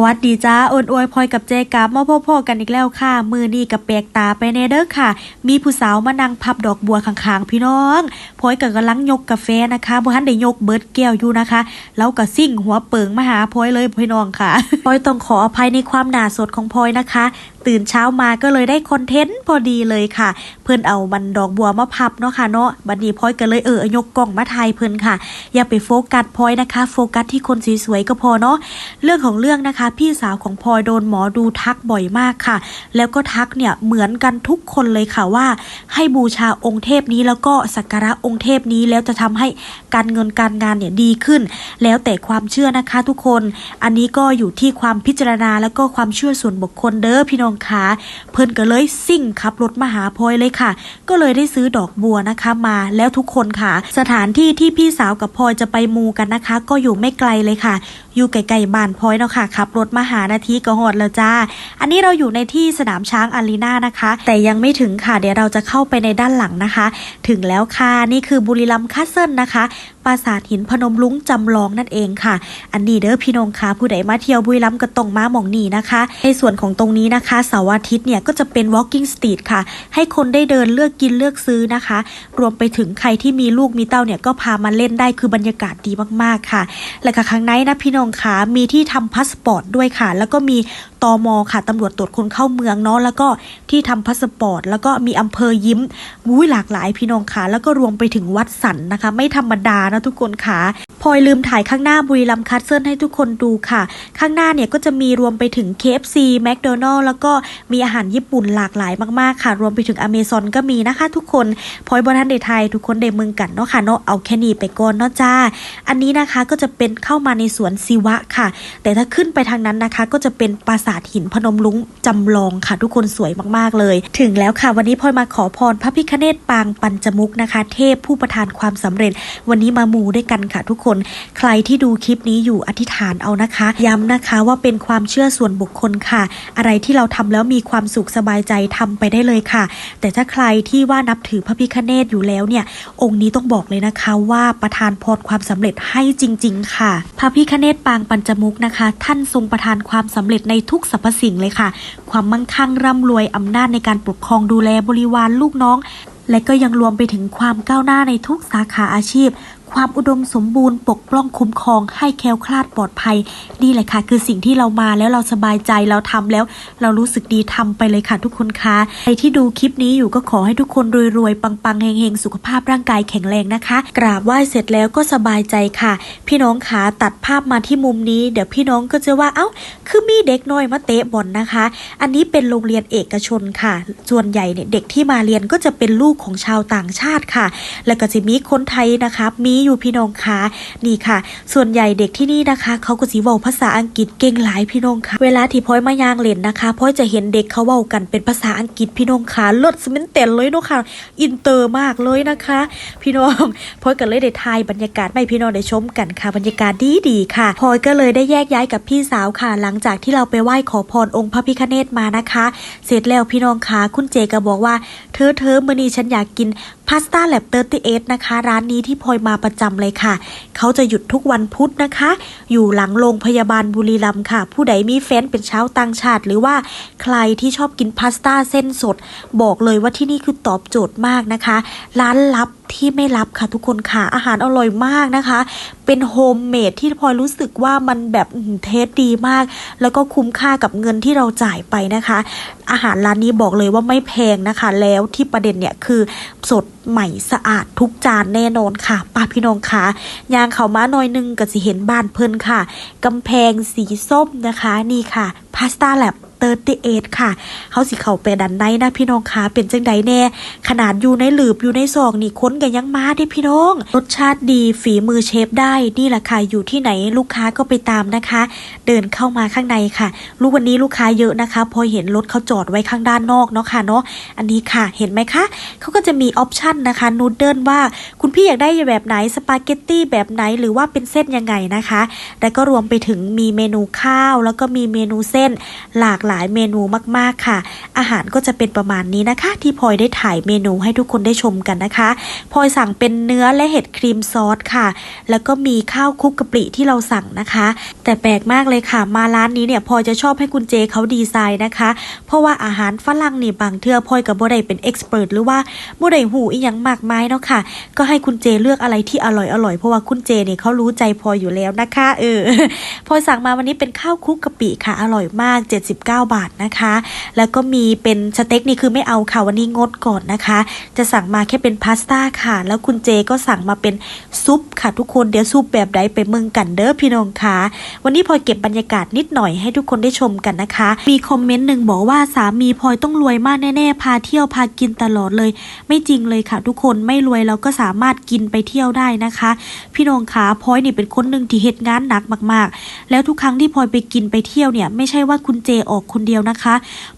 สวัสดีจ้าโอนอวยพลอยกับเจกับมาพ่อๆกันอีกแล้วค่ะ มือนี่กับแปลกตาไปในเด้อค่ะ มีผู้สาวมานั่งพับดอกบัวข้างๆพี่น้องพลอยกับกำลังยกกาแฟนะคะบ่ทันได้ยกเบิร์ดแก้วอยู่นะคะ แล้วก็ซิ่งหัวเปิงมาหาพลอยเลยพี่น้องค่ะพลอยต้องขออภัยในความหนาสดของพลอยนะคะ ตื่นเช้ามาก็เลยได้คอนเทนต์พอดีเลยค่ะ เพื่อนเอาบันดอกบัวมาพับเนาะค่ะเนาะบัดนี้พอยก็เลยเออยกกล่องมาถ่ายเพื่อนค่ะ อย่าไปโฟกัสพอยนะคะ โฟกัสที่คนสวยๆก็พอเนาะเรื่องของเรื่องนะคะ พี่สาวของพลอยโดนหมอดูทักบ่อยมากค่ะ แล้วก็ทักเนี่ยเหมือนกันทุกคนเลยค่ะว่า ให้บูชาองค์เทพนี้แล้วก็สักการะองค์เทพนี้แล้วจะทำให้การเงินการงานเนี่ยดีขึ้น แล้วแต่ความเชื่อนะคะทุกคน อันนี้ก็อยู่ที่ความพิจารณาแล้วก็ความเชื่อส่วนบุคคลเด้อพี่น้องคะเพิ่นก็เลยซิ่งขับรถมาหาพลอยเลยค่ะ ก็เลยได้ซื้อดอกบัวนะคะมาแล้วทุกคนค่ะ สถานที่ที่พี่สาวกับพลอยจะไปมูกันนะคะ ก็อยู่ไม่ไกลเลยค่ะ อยู่ไกลๆบ้านพลอยเนาะค่ะขับรถมาหานาทีก็หอดแล้วจ้า อันนี้เราอยู่ในที่สนามช้างอารีนานะคะ แต่ยังไม่ถึงค่ะ เดี๋ยวเราจะเข้าไปในด้านหลังนะคะ ถึงแล้วค่ะนี่คือบุรีรัมย์คาสเซิลนะคะปราสาทหินพนมลุงจำลองนั่นเองค่ะ อันนี้เด้อพี่น้องค่ะผู้ใดมาเที่ยวบุรีรัมย์ก็ต้องมาหมองนี่นะคะ ในส่วนของตรงนี้นะคะเสาร์อาทิตย์เนี่ยก็จะเป็น walking street ค่ะ ให้คนได้เดินเลือกกินเลือกซื้อนะคะ รวมไปถึงใครที่มีลูกมีเต้าเนี่ยก็พามาเล่นได้คือบรรยากาศดีมากๆค่ะ และค่ะข้างในนะพี่น้องคะมีที่ทำพาสปอร์ตด้วยค่ะ แล้วก็มีตอมอค่ะตำรวจตรวจคนเข้าเมืองเนาะแล้วก็ที่ทำพาสปอร์ต แล้วก็มีอำเภอยิ้มวุ้ยหลากหลายพี่น้องค่ะ แล้วก็รวมไปถึงวัดสันนะคะ ไม่ธรรมดานะทุกคนค่ะพลอยลืมถ่ายข้างหน้าบุรีรัมย์คัสเซิลให้ทุกคนดูค่ะ ข้างหน้าเนี่ยก็จะมีรวมไปถึง KFC McDonald แล้วก็มีอาหารญี่ปุ่นหลากหลายมากๆค่ะ รวมไปถึงอเมซอนก็มีนะคะ ทุกคนพลอยบนทันเดไทย ทุกคนได้เมืองกันเนาะค่ะเนาะเอาแค่นี้ไปก่อนเนาะจ้า อันนี้นะคะก็จะเป็นเข้ามาในสวนศิวะค่ะ แต่ถ้าขึ้นไปทางนั้นนะคะ ก็จะเป็นปราสาทหินพนมลุงจำลองค่ะ ทุกคนสวยมากๆเลย ถึงแล้วค่ะวันนี้พลอยมาขอพรพระพิคเนตปางปัญจมุกนะคะ เทพผู้ประทานความสำเร็จ วันนี้มามูด้วยกันค่ะ ทุกคนใครที่ดูคลิปนี้อยู่อธิษฐานเอานะคะ ย้ำนะคะว่าเป็นความเชื่อส่วนบุคคลค่ะ อะไรที่เราททำแล้วมีความสุขสบายใจทำไปได้เลยค่ะ แต่ถ้าใครที่ว่านับถือพระพิคเนตอยู่แล้วเนี่ย องค์นี้ต้องบอกเลยนะคะว่าประทานพรความสำเร็จให้จริง ๆ ค่ะ พระพิคเนตปางปัญจมุกนะคะ ท่านทรงประทานความสำเร็จในทุกสรรพสิ่งเลยค่ะ ความมั่งคั่งร่ำรวยอำนาจในการปกครองดูแลบริวารลูกน้องและก็ยังรวมไปถึงความก้าวหน้าในทุกสาขาอาชีพ ความอุดมสมบูรณ์ปกป้องคุ้มครองให้แคล้วคลาดปลอดภัย นี่แหละค่ะ คือสิ่งที่เรามาแล้วเราสบายใจเราทำแล้ว เรารู้สึกดีทำไปเลยค่ะทุกคนคะใครที่ดูคลิปนี้อยู่ก็ขอให้ทุกคนรวยๆ ปังๆเฮงๆ สุขภาพร่างกายแข็งแรงนะคะ กราบไหว้เสร็จแล้วก็สบายใจค่ะ พี่น้องขาตัดภาพมาที่มุมนี้ เดี๋ยวพี่น้องก็จะว่าเอ้า คือมีเด็กน้อยมาเตะบอลนะคะ อันนี้เป็นโรงเรียนเอกชนค่ะ ส่วนใหญ่เนี่ยเด็กที่มาเรียนก็จะเป็นลูกของชาวต่างชาติค่ะ แล้วก็จะมีคนไทยนะคะมีอยู่พี่น้องคะนี่ค่ะ ส่วนใหญ่เด็กที่นี่นะคะ เขาก็สิเว้าภาษาอังกฤษเก่งหลายพี่น้องคะเวลาที่พ้อยมายางเล่นนะคะพ้อยจะเห็นเด็กเขาเว้ากันเป็นภาษาอังกฤษพี่น้องคะเลิศสมินเต็นเลยเนาะค่ะอินเตอร์มากเลยนะคะ พี่น้องพ้อยก็เลยได้ทายบรรยากาศไม่พี่น้องได้ชมกันค่ะ บรรยากาศดีดีค่ะพลอยก็เลยได้แยกย้ายกับพี่สาวค่ะ หลังจากที่เราไปไหว้ขอพรองค์พระพิฆเนศมานะคะ เสร็จแล้วพี่น้องค่ะคุณเจก็บอกว่า เธอเธอมื่อนี้ฉันอยากกิน พาสต้าแลบเตอร์ติเอนะคะ ร้านนี้ที่พลอยมาประจำเลยค่ะ เขาจะหยุดทุกวันพุธนะคะ อยู่หลังโรงพยาบาลบุรีรัมย์ค่ะ ผู้ใดมีแฟนเป็นชาวต่างชาติ หรือว่าใครที่ชอบกินพาสต้าเส้นสด บอกเลยว่าที่นี่คือตอบโจทย์มากนะคะ ร้านลับ ที่ไม่รับค่ะทุกคนค่ะ อาหารอร่อยมากนะคะ เป็นโฮมเมดที่พลอยรู้สึกว่ามันแบบเทสดีมาก แล้วก็คุ้มค่ากับเงินที่เราจ่ายไปนะคะ อาหารร้านนี้บอกเลยว่าไม่แพงนะคะ แล้วที่ประเด็นเนี่ยคือสดใหม่สะอาดทุกจานแน่นอนค่ะป้าพี่น้องค่ะยางเขามาหน่อยหนึงก็สิเห็นบ้านเพิ่นค่ะกำแพงสีส้มนะคะนี่ค่ะพาสต้าแลบ เตอร์ติเอค่ะเขาสิเข้าไปดันในนะพี่น้องคะเป็นจังใดแน่ ขนาดอยู่ในหลืบอยู่ในซองนี่ค้นกันยังมาเด้พี่น้อง รสชาติดีฝีมือเชฟได้นี่แหละค่ะอยู่ที่ไหนลูกค้าก็ไปตามนะคะ เดินเข้ามาข้างในค่ะลูกวันนี้ลูกค้าเยอะนะคะ พอเห็นรถเขาจอดไว้ข้างด้านนอกเนาะค่ะเนาะอันนี้ค่ะเห็นไหมคะเขาก็จะมีออปชันนะคะนูดเดิลว่าคุณพี่อยากได้แบบไหนสปาเกตตี้แบบไหนหรือว่าเป็นเส้นยังไงนะคะ แล้วก็รวมไปถึงมีเมนูข้าว แล้วก็มีเมนูเส้นหลากหลายเมนูมากๆค่ะ อาหารก็จะเป็นประมาณนี้นะคะ ที่พลอยได้ถ่ายเมนูให้ทุกคนได้ชมกันนะคะพลอยสั่งเป็นเนื้อและเห็ดครีมซอสค่ะ แล้วก็มีข้าวคลุกกะปิที่เราสั่งนะคะ แต่แปลกมากเลยค่ะ มาร้านนี้เนี่ยพลอยจะชอบให้คุณเจเขาดีไซน์นะคะ เพราะว่าอาหารฝรั่งนี่บางเทื่อพลอยกับบ่ได้เป็นเอ็กซ์เพรสหรือว่าบ่ได้หูอีหยังมากมายเนาะค่ะ ก็ให้คุณเจเลือกอะไรที่อร่อยอร่อยเพราะว่าคุณเจเนี่ยเขารู้ใจพลอยอยู่แล้วนะคะ เออพลอยสั่งมาวันนี้เป็นข้าวคลุกกะปิค่ะอร่อยมาก 79บาทนะคะ แล้วก็มีเป็นสเต็กนี่คือไม่เอาค่ะวันนี้งดก่อนนะคะ จะสั่งมาแค่เป็นพาสต้าค่ะ แล้วคุณเจก็สั่งมาเป็นซุปค่ะทุกคนเดี๋ยวซุปแบบใดไปเมืองกันเด้อพี่น้องค่ะวันนี้พลอยเก็บบรรยากาศนิดหน่อยให้ทุกคนได้ชมกันนะคะ มีคอมเมนต์หนึ่งบอกว่าสามีพลอยต้องรวยมากแน่ๆพาเที่ยวพากินตลอดเลย ไม่จริงเลยค่ะ ทุกคนไม่รวยเราก็สามารถกินไปเที่ยวได้นะคะ พี่น้องขาพลอยนี่เป็นคนหนึ่งที่เหตุงานหนักมาก ๆ แล้วทุกครั้งที่พลอยไปกินไปเที่ยวเนี่ยไม่ใช่ว่าคุณเจออกคนเดียวนะคะ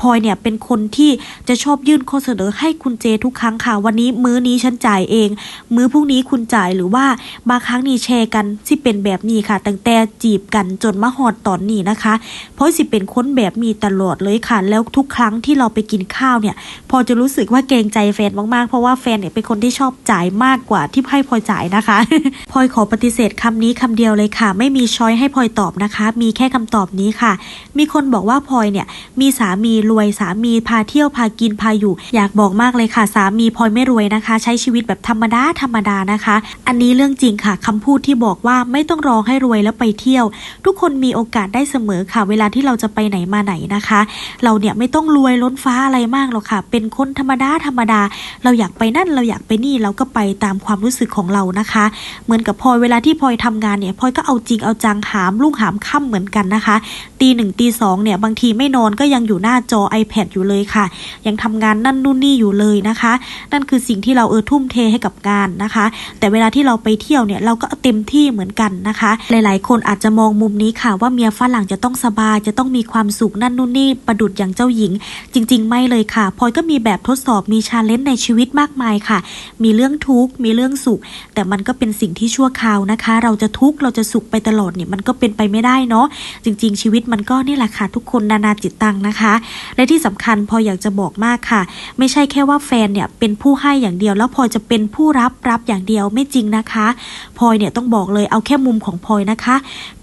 พลอยเนี่ยเป็นคนที่จะชอบยื่นข้อเสนอให้คุณเจทุกครั้งค่ะ วันนี้มื้อนี้ฉันจ่ายเอง มื้อพรุ่งนี้คุณจ่ายหรือว่าบางครั้งนี่แชร์กันที่เป็นแบบนี้ค่ะ ตั้งแต่จีบกันจนมาหอดตอนนี้นะคะ เพราะสิเป็นคนแบบมีตลอดเลยค่ะ แล้วทุกครั้งที่เราไปกินข้าวเนี่ย พอจะรู้สึกว่าเกรงใจแฟนมากๆ เพราะว่าแฟนเนี่ยเป็นคนที่ชอบจ่ายมากกว่าที่ให้พลอยจ่ายนะคะพลอยขอปฏิเสธคำนี้คำเดียวเลยค่ะ ไม่มีช้อยให้พลอยตอบนะคะ มีแค่คำตอบนี้ค่ะ มีคนบอกว่าพลอยเนี่ยมีสามีรวยสามีพาเที่ยวพากินพาอยู่ อยากบอกมากเลยค่ะ สามีพลอยไม่รวยนะคะ ใช้ชีวิตแบบธรรมดาธรรมดานะคะ อันนี้เรื่องจริงค่ะคำพูดที่บอกว่าไม่ต้องรอให้รวยแล้วไปเที่ยว ทุกคนมีโอกาสได้เสมอค่ะ เวลาที่เราจะไปไหนมาไหนนะคะ เราเนี่ยไม่ต้องรวยล้นฟ้าอะไรมากหรอกค่ะ เป็นคนธรรมดาธรรมดา เราอยากไปนั่นเราอยากไปนี่เราก็ไปตามความรู้สึกของเรานะคะ เหมือนกับพลอยเวลาที่พลอยทำงานเนี่ยพลอยก็เอาจริงเอาจังหามลุ่งหามค่ำเหมือนกันนะคะ ตีหนึ่งตีสองเนี่ยบางทีไม่นอนก็ยังอยู่หน้าจอ iPad อยู่เลยค่ะ ยังทำงานนั่นนู่นนี่อยู่เลยนะคะ นั่นคือสิ่งที่เราเออทุ่มเทให้กับงานนะคะ แต่เวลาที่เราไปเที่ยวเนี่ยเราก็เต็มที่เหมือนกันนะคะ หลาย ๆ คนอาจจะมองมุมนี้ค่ะ ว่าเมียฝรั่งจะต้องสบายจะต้องมีความสุขนั่นนู่นนี่ประดุดอย่างเจ้าหญิง จริง ๆ ไม่เลยค่ะพลอยก็มีแบบทดสอบมีชาเลนจ์ในชีวิตมากมายค่ะ มีเรื่องทุกข์มีเรื่องสุข แต่มันก็เป็นสิ่งที่ชั่วคราวนะคะ เราจะทุกข์เราจะสุขไปตลอดเนี่ยมันก็เป็นไปไม่ได้เนาะจริง ๆ ชีวิตมันก็นี่แหละค่ะทุกคนนานาจิตตังนะคะ และที่สำคัญพออยากจะบอกมากค่ะ ไม่ใช่แค่ว่าแฟนเนี่ยเป็นผู้ให้อย่างเดียว แล้วพอจะเป็นผู้รับรับอย่างเดียวไม่จริงนะคะพลอยเนี่ยต้องบอกเลยเอาแค่มุมของพลอยนะคะ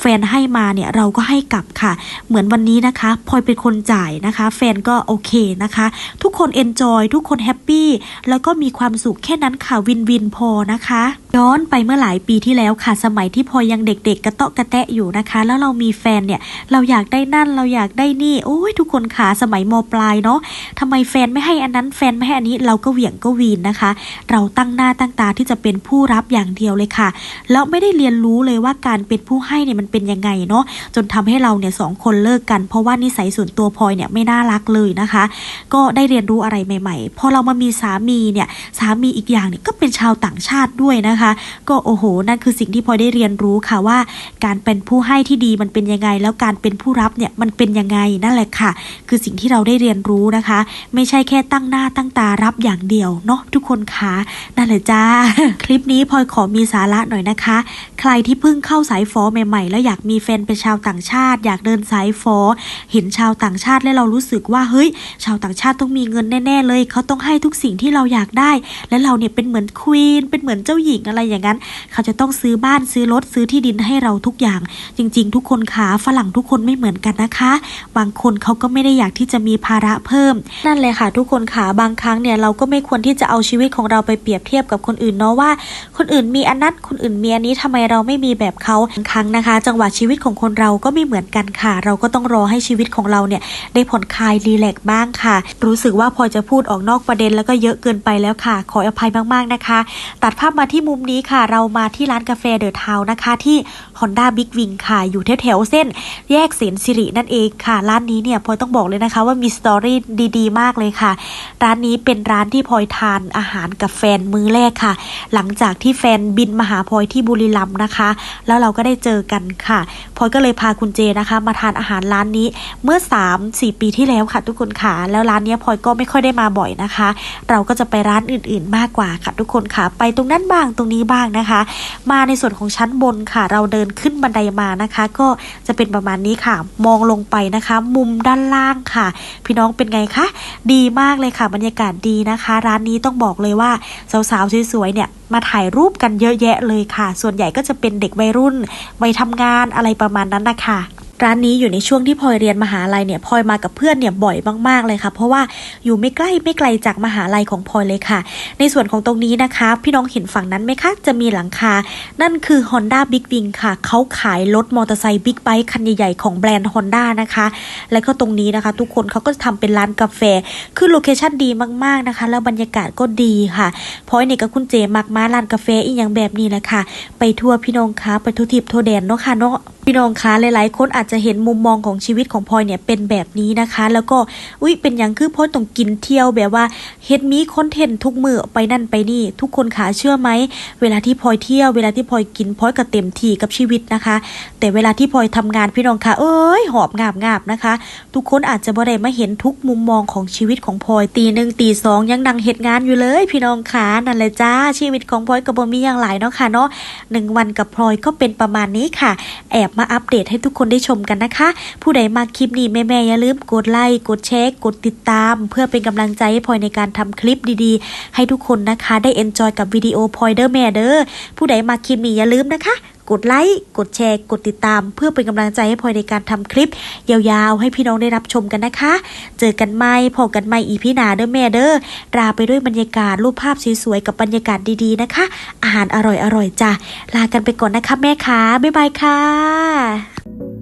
แฟนให้มาเนี่ยเราก็ให้กลับค่ะ เหมือนวันนี้นะคะพลอยเป็นคนจ่ายนะคะ แฟนก็โอเคนะคะ ทุกคนเอนจอยทุกคนแฮปปี้แล้วก็มีความสุขแค่นั้นค่ะวินวินพอนะคะ ย้อนไปเมื่อหลายปีที่แล้วค่ะ สมัยที่พลอยยังเด็ก ๆ กระเตาะกระแตะอยู่นะคะ แล้วเรามีแฟนเนี่ยเราอยากได้นั่นเราอยากได้นี่โอ้ยทุกคนค่ะสมัยมปลายเนาะทำไมแฟนไม่ให้อันนั้นแฟนไม่ให้อันนี้เราก็เหวี่ยงก็วีนนะคะ เราตั้งหน้าตั้งตาที่จะเป็นผู้รับอย่างเดียวเลยค่ะ แล้วไม่ได้เรียนรู้เลยว่าการเป็นผู้ให้เนี่ยมันเป็นยังไงเนาะจนทำให้เราเนี่ยสองคนเลิกกัน เพราะว่านิสัยส่วนตัวพลอยเนี่ยไม่น่ารักเลยนะคะ ก็ได้เรียนรู้อะไรใหม่ ๆ พอเรามามีสามีเนี่ยสามีอีกอย่างเนี่ยก็เป็นชาวต่างชาติด้วยนะคะ ก็โอ้โห นั่นคือสิ่งที่พลอยได้เรียนรู้ค่ะว่า การเป็นผู้ให้ที่ดีมันเป็นยังไง แล้วการเป็นผู้รับเนี่ยมันเป็นยังไงนั่นแหละค่ะ คือสิ่งที่เราได้เรียนรู้นะคะ ไม่ใช่แค่ตั้งหน้าตั้งตารับอย่างเดียวเนาะทุกคนคะนั่นแหละจ้า คลิปนี้พลอยขอมีสาระหน่อยนะคะ ใครที่เพิ่งเข้าสายฟอใหม่ๆ แล้วอยากมีแฟนเป็นชาวต่างชาติ อยากเดินสายฟอเห็นชาวต่างชาติแล้วเรารู้สึกว่าเฮ้ย ชาวต่างชาติต้องมีเงินแน่ๆเลย เขาต้องให้ทุกสิ่งที่เราอยากได้ และเราเนี่ยเป็นเหมือนควีนเป็นเหมือนเจ้าหญิงอะไรอย่างนั้น เขาจะต้องซื้อบ้านซื้อรถซื้อที่ดินให้เราทุกอย่าง จริง ๆ ทุกคนขาฝรั่งทุกคนไม่เหมือนกันนะคะ บางคนเขาก็ไม่ได้อยากที่จะมีภาระเพิ่ม นั่นเลยค่ะทุกคนขาบางครั้งเนี่ยเราก็ไม่ควรที่จะเอาชีวิตของเราไปเปรียบเทียบกับคนอื่นเนาะว่า คนอื่นมีอันนั้นคนอื่นมีอันนี้ทำไมเราไม่มีแบบเขาบางครั้งนะคะ จังหวะชีวิตของคนเราก็ไม่เหมือนกันค่ะ เราก็ต้องรอให้ชีวิตของเราเนี่ยได้ผ่อนคลายรีแลกบ้างค่ะ รู้สึกว่าพอจะพูดออกนอกประเด็นแล้วก็เยอะเกินไปแล้วค่ะ ขออภัยมากๆนะคะ ตัดภาพมาที่มุมนี้ค่ะ เรามาที่ร้านกาแฟเดอะทาวนะคะ ที่ Honda Big Wing ค่ะอยู่แถวๆเส้น แยกเสนสิรินั่นเองค่ะร้านานนี้เนี่ยพลอยต้องบอกเลยนะคะว่ามีสตอรี่ดีๆ มากเลยค่ะ ร้านนี้เป็นร้านที่พลอยทานอาหารกับแฟนมื้อแรกค่ะ หลังจากที่แฟนบินมาหาพลอยที่บุรีรัมย์นะคะ แล้วเราก็ได้เจอกันค่ะพลอยก็เลยพาคุณเจนะคะ มาทานอาหารร้านนี้เมื่อ 3-4 ปีที่แล้วค่ะ ทุกคนค่ะ แล้วร้านนี้พลอยก็ไม่ค่อยได้มาบ่อยนะคะ เราก็จะไปร้านอื่น ๆ มากกว่าค่ะทุกคนค่ะ ไปตรงนั้นบ้างตรงนี้บ้างนะคะ มาในส่วนของชั้นบนค่ะ เราเดินขึ้นบันไดมานะคะ ก็จะเป็นประมาณนี้ค่ะ มองลงไปนะคะมุมด้านล่างค่ะ พี่น้องเป็นไงคะ ดีมากเลยค่ะ บรรยากาศดีนะคะ ร้านนี้ต้องบอกเลยว่าสาวๆสวยๆเนี่ยมาถ่ายรูปกันเยอะแยะเลยค่ะ ส่วนใหญ่ก็จะเป็นเด็กวัยรุ่นวัยทำงานอะไรประมาณนั้นนะคะ ร้านนี้อยู่ในช่วงที่พลอยเรียนมหาลัยเนี่ยพลอยมากับเพื่อนเนี่ยบ่อยมาก ๆเลยค่ะ เพราะว่าอยู่ไม่ใกล้ไม่ไกลจากมหาลัยของพลอยเลยค่ะ ในส่วนของตรงนี้นะคะ พี่น้องเห็นฝั่งนั้นไหมคะจะมีหลังคา นั่นคือ Honda Big Wing ค่ะ เขาขายรถมอเตอร์ไซค์บิ๊กไบค์คันใหญ่ๆของแบรนด์ Honda นะคะ แล้วก็ตรงนี้นะคะ ทุกคนเขาก็จะทำเป็นร้านกาแฟ คือโลเคชั่นดีมากๆนะคะ แล้วบรรยากาศก็ดีค่ะพลอยเนี่ยกับคุณเจมักมาร้านกาแฟอีกอย่างแบบนี้แหละค่ะ ไปทั่วพี่น้องคะไปทุทิพทั่วแดนเนาะค่ะเนาะ พี่น้องคะหลาย ๆ คนอาจจะเห็นมุมมองของชีวิตของพลอยเนี่ยเป็นแบบนี้นะคะ แล้วก็อุ้ยเป็นอย่างคือพลอยต้องกินเที่ยวแบบว่าเฮ็ดมีคอนเทนต์ทุกมือไปนั่นไปนี่ ทุกคนขาเชื่อไหมเวลาที่พลอยเที่ยวเวลาที่พลอยกินพลอยก็เต็มที่กับชีวิตนะคะ แต่เวลาที่พลอยทำงานพี่น้องคะเอ้ยหอบงาบงาบนะคะ ทุกคนอาจจะบ่ได้มาเห็นทุกมุมมองของชีวิตของพลอยตีหนึ่งตีสองยังนั่งเฮ็ดงานอยู่เลย พี่น้องคะนั่นแหละจ้าชีวิตของพลอยก็บ่มีอย่างหลายเนาะค่ะเนาะหนึ่งวันกับพลอยก็เป็นประมาณนี้ค่ะ แอบมาอัปเดตให้ทุกคนได้ชมกันนะคะ ผู้ใดมาคลิปนี้แม่ๆอย่าลืมกดไลค์กดแชร์กดติดตาม เพื่อเป็นกำลังใจให้พลอยในการทำคลิปดีๆ ให้ทุกคนนะคะ ได้เอนจอยกับวิดีโอพลอยเดอร์แม่เด้อผู้ใดมาคลิปนี้อย่าลืมนะคะ กดไลค์กดแชร์ กดติดตาม เพื่อเป็นกำลังใจให้พลอยในการทำคลิป ยาวๆ ให้พี่น้องได้รับชมกันนะคะ เจอกันไหมพอกันไหมอีพี่หนาเด้อแม่เด้อลาไปด้วยบรรยากาศรูปภาพสวยๆกับบรรยากาศดีๆนะคะ อาหารอร่อยๆจ้ะลากันไปก่อนนะคะแม่ค้าบ๊ายบายค่ะ